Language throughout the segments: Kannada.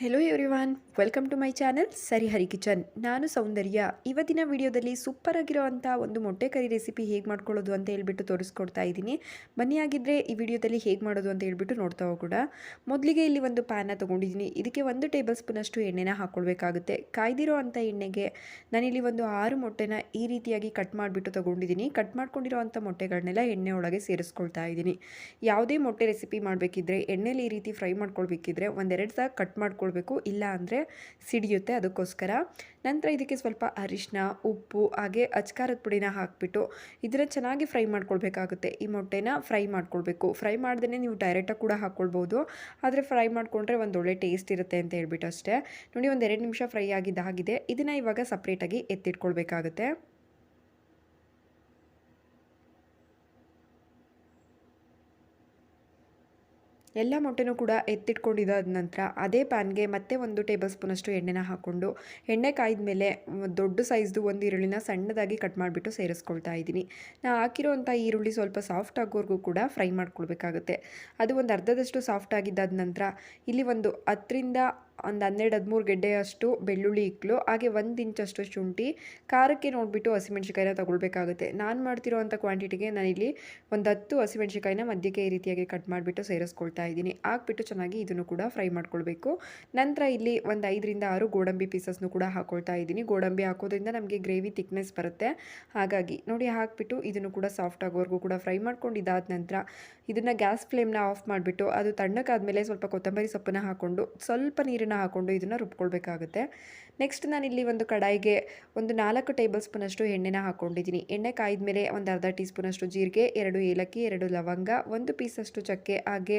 Hello everyone welcome to my channel ಸರಿ ಹರಿ ಕಿಚನ್ ನಾನು ಸೌಂದರ್ಯ. ಇವತ್ತಿನ ವಿಡಿಯೋದಲ್ಲಿ ಸೂಪರ್ ಆಗಿರೋವಂಥ ಒಂದು ಮೊಟ್ಟೆ ಕರಿ ರೆಸಿಪಿ ಹೇಗೆ ಮಾಡ್ಕೊಳ್ಳೋದು ಅಂತ ಹೇಳ್ಬಿಟ್ಟು ತೋರಿಸ್ಕೊಡ್ತಾ ಇದ್ದೀನಿ. ಬನ್ನಿ ಆಗಿದ್ದರೆ ಈ ವಿಡಿಯೋದಲ್ಲಿ ಹೇಗೆ ಮಾಡೋದು ಅಂತ ಹೇಳ್ಬಿಟ್ಟು ನೋಡ್ತಾ ಹೋಗೋಣ. ಮೊದಲಿಗೆ ಇಲ್ಲಿ ಒಂದು ಪ್ಯಾನ ತೊಗೊಂಡಿದ್ದೀನಿ. ಇದಕ್ಕೆ ಒಂದು ಟೇಬಲ್ ಸ್ಪೂನಷ್ಟು ಎಣ್ಣೆನ ಹಾಕ್ಕೊಳ್ಬೇಕಾಗುತ್ತೆ ಕಾಯ್ದಿರೋ ಅಂಥ ಎಣ್ಣೆಗೆ ನಾನಿಲ್ಲಿ ಒಂದು ಆರು ಮೊಟ್ಟೆನ ಈ ರೀತಿಯಾಗಿ ಕಟ್ ಮಾಡಿಬಿಟ್ಟು ತೊಗೊಂಡಿದ್ದೀನಿ. ಕಟ್ ಮಾಡ್ಕೊಂಡಿರೋ ಅಂಥ ಮೊಟ್ಟೆಗಳನ್ನೆಲ್ಲ ಎಣ್ಣೆ ಒಳಗೆ ಸೇರಿಸ್ಕೊಳ್ತಾ ಇದ್ದೀನಿ. ಯಾವುದೇ ಮೊಟ್ಟೆ ರೆಸಿಪಿ ಮಾಡಬೇಕಿದ್ರೆ, ಎಣ್ಣೆಲಿ ಈ ರೀತಿ ಫ್ರೈ ಮಾಡ್ಕೊಳ್ಬೇಕಿದ್ರೆ ಒಂದೆರಡು ಸಹ ಕಟ್ ಮಾಡ್ಕೊಳ್ಬೇಕು ಇಲ್ಲ ಅಂದರೆ ಸಿಡಿಯುತ್ತೆ ಅದಕ್ಕೋಸ್ಕರ. ನಂತರ ಇದಕ್ಕೆ ಸ್ವಲ್ಪ ಅರಿಶಿನ ಉಪ್ಪು, ಹಾಗೆ ಅಚ್ಕಾರದ ಪುಡಿನ ಹಾಕಿಬಿಟ್ಟು ಇದನ್ನು ಚೆನ್ನಾಗಿ ಫ್ರೈ ಮಾಡ್ಕೊಳ್ಬೇಕಾಗುತ್ತೆ. ಈ ಮೊಟ್ಟೆನ ಫ್ರೈ ಮಾಡ್ಕೊಳ್ಬೇಕು. ಫ್ರೈ ಮಾಡ್ದೇ ನೀವು ಡೈರೆಕ್ಟಾಗಿ ಕೂಡ ಹಾಕ್ಕೊಳ್ಬೋದು. ಆದರೆ ಫ್ರೈ ಮಾಡಿಕೊಂಡ್ರೆ ಒಂದು ಒಳ್ಳೆ ಟೇಸ್ಟ್ ಇರುತ್ತೆ ಅಂತ ಹೇಳ್ಬಿಟ್ಟು ಅಷ್ಟೇ. ನೋಡಿ ಒಂದು ಎರಡು ನಿಮಿಷ ಫ್ರೈ ಆಗಿದ್ದಾಗಿದೆ. ಇದನ್ನು ಇವಾಗ ಸಪ್ರೇಟಾಗಿ ಎತ್ತಿಟ್ಕೊಳ್ಬೇಕಾಗುತ್ತೆ. ಎಲ್ಲ ಮೊಟ್ಟೆನೂ ಕೂಡ ಎತ್ತಿಟ್ಕೊಂಡಿದ್ದಾದ ನಂತರ ಅದೇ ಪ್ಯಾನ್ಗೆ ಮತ್ತೆ ಒಂದು ಟೇಬಲ್ ಸ್ಪೂನಷ್ಟು ಎಣ್ಣೆನ ಹಾಕ್ಕೊಂಡು ಎಣ್ಣೆ ಕಾಯ್ದ ಮೇಲೆ ದೊಡ್ಡ ಸೈಜ್ದು ಒಂದು ಈರುಳ್ಳಿನ ಸಣ್ಣದಾಗಿ ಕಟ್ ಮಾಡಿಬಿಟ್ಟು ಸೇರಿಸ್ಕೊಳ್ತಾ ಇದ್ದೀನಿ. ನಾ ಹಾಕಿರೋವಂಥ ಈರುಳ್ಳಿ ಸ್ವಲ್ಪ ಸಾಫ್ಟ್ ಆಗೋವರೆಗೂ ಕೂಡ ಫ್ರೈ ಮಾಡ್ಕೊಳ್ಬೇಕಾಗುತ್ತೆ. ಅದು ಒಂದು ಅರ್ಧದಷ್ಟು ಸಾಫ್ಟ್ ಆಗಿದ್ದಾದ ನಂತರ ಇಲ್ಲಿ ಒಂದು ಹತ್ತರಿಂದ ಒಂದು ಹನ್ನೆರಡು, ಹದಿಮೂರು ಗೆಡ್ಡೆಯಷ್ಟು ಬೆಳ್ಳುಳ್ಳಿ ಇಕ್ಕಲು ಹಾಗೆ ಒಂದು ಇಂಚಷ್ಟು ಶುಂಠಿ. ಖಾರಕ್ಕೆ ನೋಡಿಬಿಟ್ಟು ಹಸಿಮೆಣ್ಸಿಕಾಯಿನ ತಗೊಳ್ಬೇಕಾಗುತ್ತೆ. ನಾನು ಮಾಡ್ತಿರೋ ಅಂಥ ಕ್ವಾಂಟಿಟಿಗೆ ನಾನಿಲ್ಲಿ ಒಂದು ಹತ್ತು ಹಸಿಮೆಣ್ಸಿಕಾಯಿನ ಮಧ್ಯಕ್ಕೆ ಈ ರೀತಿಯಾಗಿ ಕಟ್ ಮಾಡಿಬಿಟ್ಟು ಸೇರಿಸ್ಕೊಳ್ತಾ ಇದ್ದೀನಿ. ಹಾಕ್ಬಿಟ್ಟು ಚೆನ್ನಾಗಿ ಇದನ್ನು ಕೂಡ ಫ್ರೈ ಮಾಡ್ಕೊಳ್ಬೇಕು. ನಂತರ ಇಲ್ಲಿ ಒಂದು ಐದರಿಂದ ಆರು ಗೋಡಂಬಿ ಪೀಸಸ್ನು ಕೂಡ ಹಾಕ್ಕೊಳ್ತಾ ಇದ್ದೀನಿ. ಗೋಡಂಬಿ ಹಾಕೋದ್ರಿಂದ ನಮಗೆ ಗ್ರೇವಿ ತಿಕ್ನೆಸ್ ಬರುತ್ತೆ. ಹಾಗಾಗಿ ನೋಡಿ ಹಾಕ್ಬಿಟ್ಟು ಇದನ್ನು ಕೂಡ ಸಾಫ್ಟ್ ಆಗೋವರೆಗೂ ಕೂಡ ಫ್ರೈ ಮಾಡ್ಕೊಂಡು ಇದಾದ ನಂತರ ಇದನ್ನು ಗ್ಯಾಸ್ ಫ್ಲೇಮ್ನ ಆಫ್ ಮಾಡಿಬಿಟ್ಟು ಅದು ತಣ್ಣಕ್ಕಾದಮೇಲೆ ಸ್ವಲ್ಪ ಕೊತ್ತಂಬರಿ ಸೊಪ್ಪನ್ನು ಹಾಕ್ಕೊಂಡು ಸ್ವಲ್ಪ ನೀರನ್ನು ಹಾಕ್ಕೊಂಡು ಇದನ್ನು ರುಬ್ಕೊಳ್ಬೇಕಾಗುತ್ತೆ. ನೆಕ್ಸ್ಟ್ ನಾನಿಲ್ಲಿ ಒಂದು ಕಡಾಯಿಗೆ ಒಂದು ನಾಲ್ಕು ಟೇಬಲ್ ಸ್ಪೂನಷ್ಟು ಎಣ್ಣೆನ ಹಾಕ್ಕೊಂಡಿದ್ದೀನಿ ಎಣ್ಣೆ ಕಾಯ್ದ ಮೇಲೆ ಒಂದು ಅರ್ಧ ಟೀ ಸ್ಪೂನಷ್ಟು ಜೀರಿಗೆ, ಎರಡು ಏಲಕ್ಕಿ, ಎರಡು ಲವಂಗ, ಒಂದು ಪೀಸಷ್ಟು ಚಕ್ಕೆ, ಹಾಗೆ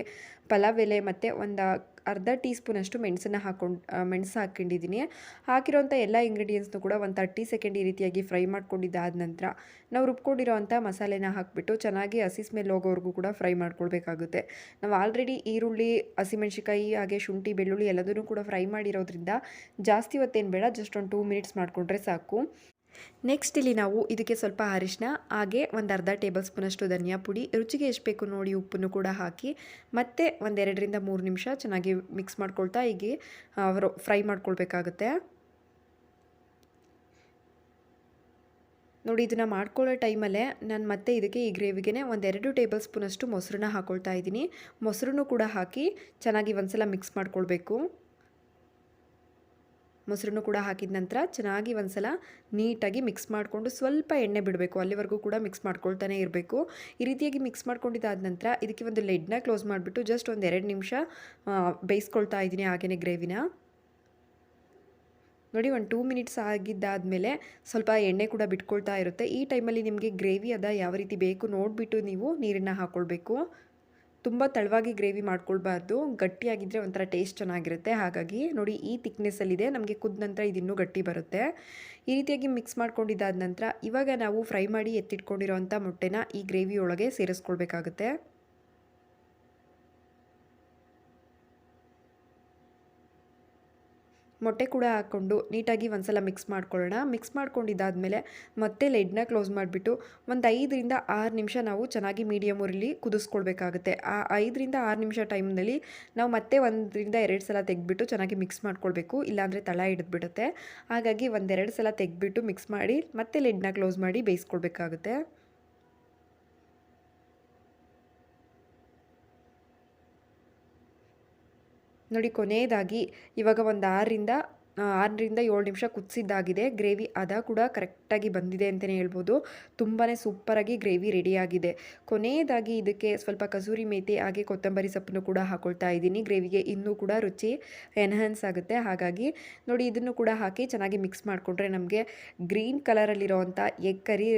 ಪಲಾವ್ ಎಲೆ ಮತ್ತು ಒಂದು ಅರ್ಧ ಟೀ ಸ್ಪೂನಷ್ಟು ಮೆಣಸನ್ನು ಹಾಕೊಂಡು ಮೆಣಸು ಹಾಕ್ಕೊಂಡಿದ್ದೀನಿ. ಹಾಕಿರೋಂಥ ಎಲ್ಲ ಇಂಗ್ರೀಡಿಯೆಂಟ್ಸ್ನು ಕೂಡ ಒಂದು ತರ್ಟಿ ಸೆಕೆಂಡ್ ಈ ರೀತಿಯಾಗಿ ಫ್ರೈ ಮಾಡ್ಕೊಂಡಿದ್ದಾದ ನಂತರ ನಾವು ರುಬ್ಕೊಂಡಿರೋವಂಥ ಮಸಾಲೆನ ಹಾಕಿಬಿಟ್ಟು ಚೆನ್ನಾಗಿ ಹಸಿ ಸ್ಮೆಲ್ ಹೋಗೋವರೆಗೂ ಕೂಡ ಫ್ರೈ ಮಾಡ್ಕೊಳ್ಬೇಕಾಗುತ್ತೆ. ನಾವು ಆಲ್ರೆಡಿ ಈರುಳ್ಳಿ ಹಸಿಮೆಣ್ಸಿಕಾಯಿ ಹಾಗೆ ಶುಂಠಿ, ಬೆಳ್ಳುಳ್ಳಿ ಎಲ್ಲದನ್ನೂ ಕೂಡ ಫ್ರೈ ಮಾಡಿರೋದ್ರಿಂದ ಜಾಸ್ತಿ ಹೊತ್ತೇನು ಬೇಡ ಜಸ್ಟ್ ಒಂದು ಟೂ ಮಿನಿಟ್ಸ್ ಮಾಡಿಕೊಂಡ್ರೆ ಸಾಕು. ನೆಕ್ಸ್ಟ್ ಇಲ್ಲಿ ನಾವು ಇದಕ್ಕೆ ಸ್ವಲ್ಪ ಅರಿಶಿನ ಹಾಗೆ ಒಂದು ಅರ್ಧ ಟೇಬಲ್ ಸ್ಪೂನಷ್ಟು ಧನಿಯಾ ಪುಡಿ, ರುಚಿಗೆ ಎಷ್ಟು ಬೇಕು ನೋಡಿ ಉಪ್ಪನ್ನು ಕೂಡ ಹಾಕಿ, ಮತ್ತೆ ಒಂದೆರಡರಿಂದ ಮೂರು ನಿಮಿಷ ಚೆನ್ನಾಗಿ ಮಿಕ್ಸ್ ಮಾಡ್ಕೊಳ್ತಾ ಹೀಗೆ ಫ್ರೈ ಮಾಡ್ಕೊಳ್ಬೇಕಾಗುತ್ತೆ. ನೋಡಿ ಇದನ್ನು ಮಾಡ್ಕೊಳ್ಳೋ ಟೈಮಲ್ಲೇ ನಾನು ಮತ್ತೆ ಇದಕ್ಕೆ ಈ ಗ್ರೇವಿಗೆ ಒಂದೆರಡು ಟೇಬಲ್ ಸ್ಪೂನಷ್ಟು ಮೊಸರನ್ನ ಹಾಕ್ಕೊಳ್ತಾ ಇದ್ದೀನಿ. ಮೊಸರನ್ನು ಕೂಡ ಹಾಕಿ ಚೆನ್ನಾಗಿ ಒಂದ್ಸಲ ಮಿಕ್ಸ್ ಮಾಡ್ಕೊಳ್ಬೇಕು. ಮೊಸರನ್ನು ಕೂಡ ಹಾಕಿದ ನಂತರ ಚೆನ್ನಾಗಿ ಒಂದ್ಸಲ ನೀಟಾಗಿ ಮಿಕ್ಸ್ ಮಾಡಿಕೊಂಡು ಸ್ವಲ್ಪ ಎಣ್ಣೆ ಬಿಡಬೇಕು. ಅಲ್ಲಿವರೆಗೂ ಕೂಡ ಮಿಕ್ಸ್ ಮಾಡ್ಕೊಳ್ತಾನೆ ಇರಬೇಕು. ಈ ರೀತಿಯಾಗಿ ಮಿಕ್ಸ್ ಮಾಡ್ಕೊಂಡಿದ್ದಾದ ನಂತರ ಇದಕ್ಕೆ ಒಂದು ಲೆಡ್ನ ಕ್ಲೋಸ್ ಮಾಡಿಬಿಟ್ಟು ಜಸ್ಟ್ ಒಂದು ಎರಡು ನಿಮಿಷ ಬೇಯಿಸ್ಕೊಳ್ತಾ ಇದ್ದೀನಿ ಹಾಗೆಯೇ ಗ್ರೇವಿನ ನೋಡಿ ಒಂದು ಟೂ ಮಿನಿಟ್ಸ್ ಆಗಿದ್ದಾದಮೇಲೆ ಸ್ವಲ್ಪ ಎಣ್ಣೆ ಕೂಡ ಬಿಟ್ಕೊಳ್ತಾ ಇರುತ್ತೆ. ಈ ಟೈಮಲ್ಲಿ ನಿಮಗೆ ಗ್ರೇವಿ ಅದ ಯಾವ ರೀತಿ ಬೇಕು ನೋಡಿಬಿಟ್ಟು ನೀವು ನೀರನ್ನು ಹಾಕ್ಕೊಳ್ಬೇಕು ತುಂಬ ತಳವಾಗಿ ಗ್ರೇವಿ ಮಾಡ್ಕೊಳ್ಬಾರ್ದು. ಗಟ್ಟಿಯಾಗಿದ್ದರೆ ಒಂಥರ ಟೇಸ್ಟ್ ಚೆನ್ನಾಗಿರುತ್ತೆ. ಹಾಗಾಗಿ ನೋಡಿ ಈ ತಿಕ್ನೆಸ್ಸಲ್ಲಿದೆ. ನಮಗೆ ಕುದ್ದ ನಂತರ ಇದು ಇನ್ನೂ ಗಟ್ಟಿ ಬರುತ್ತೆ. ಈ ರೀತಿಯಾಗಿ ಮಿಕ್ಸ್ ಮಾಡ್ಕೊಂಡಿದ್ದಾದ ನಂತರ ಇವಾಗ ನಾವು ಫ್ರೈ ಮಾಡಿ ಎತ್ತಿಟ್ಕೊಂಡಿರೋವಂಥ ಮೊಟ್ಟೆನ ಈ ಗ್ರೇವಿ ಒಳಗೆ ಸೇರಿಸ್ಕೊಳ್ಬೇಕಾಗುತ್ತೆ. ಮೊಟ್ಟೆ ಕೂಡ ಹಾಕ್ಕೊಂಡು ನೀಟಾಗಿ ಒಂದ್ಸಲ ಮಿಕ್ಸ್ ಮಾಡ್ಕೊಳ್ಳೋಣ. ಮಿಕ್ಸ್ ಮಾಡ್ಕೊಂಡಿದ್ದಾದಮೇಲೆ ಮತ್ತೆ ಲೆಡ್ನ ಕ್ಲೋಸ್ ಮಾಡಿಬಿಟ್ಟು ಒಂದು ಐದರಿಂದ ಆರು ನಿಮಿಷ ನಾವು ಚೆನ್ನಾಗಿ ಮೀಡಿಯಮ್ ಊರಲ್ಲಿ ಕುದಿಸ್ಕೊಳ್ಬೇಕಾಗುತ್ತೆ. ಆ ಐದರಿಂದ ಆರು ನಿಮಿಷ ಟೈಮ್ನಲ್ಲಿ ನಾವು ಮತ್ತೆ ಒಂದರಿಂದ ಎರಡು ಸಲ ತೆಗೆದ್ಬಿಟ್ಟು ಚೆನ್ನಾಗಿ ಮಿಕ್ಸ್ ಮಾಡ್ಕೊಳ್ಬೇಕು. ಇಲ್ಲಾಂದರೆ ತಳ ಹಿಡಿದ್ಬಿಡುತ್ತೆ. ಹಾಗಾಗಿ ಒಂದೆರಡು ಸಲ ತೆಗೆದ್ಬಿಟ್ಟು ಮಿಕ್ಸ್ ಮಾಡಿ ಮತ್ತೆ ಲೆಡ್ನ ಕ್ಲೋಸ್ ಮಾಡಿ ಬೇಯಿಸ್ಕೊಳ್ಬೇಕಾಗುತ್ತೆ. ನೋಡಿ ಕೊನೆಯದಾಗಿ ಇವಾಗ ಒಂದು ಆರರಿಂದ ಆರರಿಂದ ಏಳು ನಿಮಿಷ ಕುದಿಸಿದ್ದಾಗಿದೆ. ಗ್ರೇವಿ ಅದ ಕೂಡ ಕರೆಕ್ಟಾಗಿ ಬಂದಿದೆ ಅಂತಲೇ ಹೇಳ್ಬೋದು. ತುಂಬಾ ಸೂಪರಾಗಿ ಗ್ರೇವಿ ರೆಡಿಯಾಗಿದೆ. ಕೊನೆಯದಾಗಿ ಇದಕ್ಕೆ ಸ್ವಲ್ಪ ಕಸೂರಿ ಮೇಥಿ ಹಾಗೆ ಕೊತ್ತಂಬರಿ ಸೊಪ್ಪನ್ನು ಕೂಡ ಹಾಕೊಳ್ತಾ ಇದ್ದೀನಿ. ಗ್ರೇವಿಗೆ ಇನ್ನೂ ಕೂಡ ರುಚಿ ಎನ್ಹಾನ್ಸ್ ಆಗುತ್ತೆ. ಹಾಗಾಗಿ ನೋಡಿ, ಇದನ್ನು ಕೂಡ ಹಾಕಿ ಚೆನ್ನಾಗಿ ಮಿಕ್ಸ್ ಮಾಡಿಕೊಂಡ್ರೆ ನಮಗೆ ಗ್ರೀನ್ ಕಲರಲ್ಲಿರೋವಂಥ ಎಗ್ ಕರಿ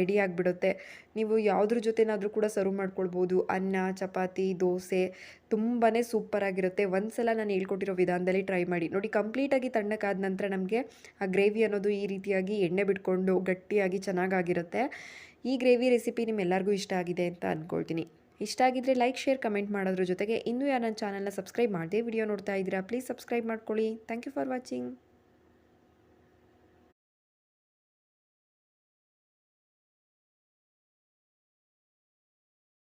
ರೆಡಿ ಆಗಿಬಿಡುತ್ತೆ. ನೀವು ಯಾವುದ್ರ ಜೊತೆನಾದರೂ ಕೂಡ ಸರ್ವ್ ಮಾಡ್ಕೊಳ್ಬೋದು. ಅನ್ನ, ಚಪಾತಿ, ದೋಸೆ ತುಂಬಾ ಸೂಪರಾಗಿರುತ್ತೆ. ಒಂದು ಸಲ ನಾನು ಹೇಳ್ಕೊಟ್ಟಿರೋ ವಿಧಾನದಲ್ಲಿ ಟ್ರೈ ಮಾಡಿ. ನೋಡಿ ಕಂಪ್ಲೀಟಾಗಿ ತಣ್ಣಕ್ಕಾದ ನಂತರ ನಮಗೆ ಆ ಗ್ರೇವಿ ಅನ್ನೋದು ಈ ರೀತಿಯಾಗಿ ಎಣ್ಣೆ ಬಿಟ್ಕೊಂಡು ಗಟ್ಟಿಯಾಗಿ ಚೆನ್ನಾಗಾಗಿರುತ್ತೆ. ಈ ಗ್ರೇವಿ ರೆಸಿಪಿ ನಿಮ್ಮೆಲ್ಲರಿಗೂ ಇಷ್ಟ ಆಗಿದೆ ಅಂತ ಅಂದ್ಕೊಳ್ತೀನಿ ಇಷ್ಟ ಆಗಿದ್ದರೆ ಲೈಕ್, ಶೇರ್, ಕಮೆಂಟ್ ಮಾಡೋದ್ರ ಜೊತೆಗೆ ಇನ್ನೂ ಯಾರು ನನ್ನ ಚಾನಲ್ನ ಸಬ್ಸ್ಕ್ರೈಬ್ ಮಾಡಿದೆ ವಿಡಿಯೋ ನೋಡ್ತಾ ಇದ್ದೀರಾ, ಪ್ಲೀಸ್ ಸಬ್ಸ್ಕ್ರೈಬ್ ಮಾಡ್ಕೊಳ್ಳಿ. Thank you for watching.